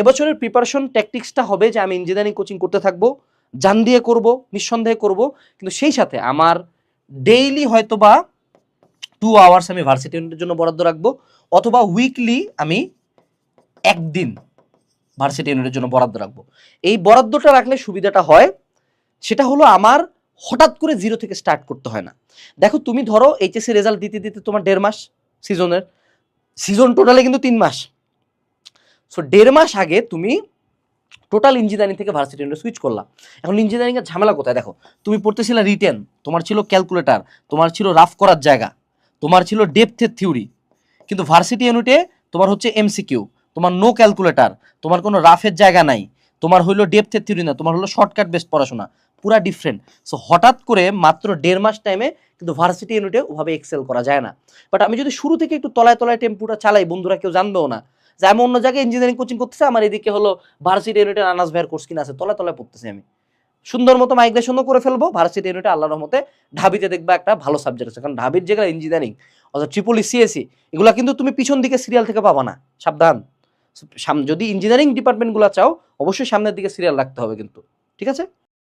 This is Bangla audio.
এবছরের প্রিপারেশন ট্যাকটিক্সটা হবে যে আমি ইঞ্জিনিয়ারিং কোচিং করতে থাকব জান দিয়ে করব, নিঃসন্দেহে করব, কিন্তু সেই সাথে আমার ডেইলি হয়তো বা টু আওয়ার্স আমি ভার্সিটি জন্য বরাদ্দ রাখব, অথবা উইকলি আমি একদিন ভার্সিটি ইউনিটের জন্য বরাদ্দ রাখব। এই বরাদ্দটা রাখলে সুবিধাটা হয়, সেটা হলো আমার হঠাৎ করে জিরো থেকে স্টার্ট করতে হয় না। দেখো তুমি ধরো এইচএসসি রেজাল্ট দিতে দিতে তোমার দেড় মাস সিজনের সিজন টোটালে কিন্তু তিন মাস। সো দেড় মাস আগে তুমি টোটাল ইঞ্জিনিয়ারিং থেকে ভার্সিটি সুইচ করলাম এখন ইঞ্জিনিয়ারিংয়ের ঝামেলা কোথায়? দেখো, তুমি পড়তেছিলে রিটেন তোমার ছিল ক্যালকুলেটার তোমার ছিল রাফ করার জায়গা, তোমার ছিল ডেপথের থিওরি কিন্তু ভার্সিটি ইউনিটে তোমার হচ্ছে এমসিকিউ তোমার নো ক্যালকুলেটার তোমার কোনো রাফের জায়গা নাই, তোমার হইল ডেপথের থিওরি না, তোমার হলো শর্টকাট বেস্ট পড়াশোনা, পুরা ডিফারেন্ট সো হঠাৎ করে মাত্র দেড় মাস টাইমে কিন্তু ভার্সিটি ইউনিটে ওভাবে এক্সেল করা যায় না। বাট আমি যদি শুরু থেকে একটু তলায় তলায় টেম্পুটা চালাই, বন্ধুরা কেউ জানবেও না যে আমি অন্য জায়গায় ইঞ্জিনিয়ারিং কোচিং করতেছে, আমার এদিকে হলো ভার্সিটি ইউনিটের আনাস ভাইয়ের কোর্স কিনা আছে, তলায় তলায় পড়তেছি আমি। সুন্দর মতো মাইগ্রেশনও করে ফেলব ভার্সিটি ইউনিটে আল্লাহর রহমতে ঢাবিতে দেখবা একটা ভালো সাবজেক্ট আছে। কারণ ঢাবির যেগুলো ইঞ্জিনিয়ারিং অর্থাৎ ট্রিপল সিএসি এগুলো কিন্তু তুমি পিছন দিকে সিরিয়াল থেকে পাবা না, সাবধান। যদি ইঞ্জিনিয়ারিং ডিপার্টমেন্টগুলো চাও, অবশ্যই সামনের দিকে সিরিয়াল রাখতে হবে কিন্তু, ঠিক আছে?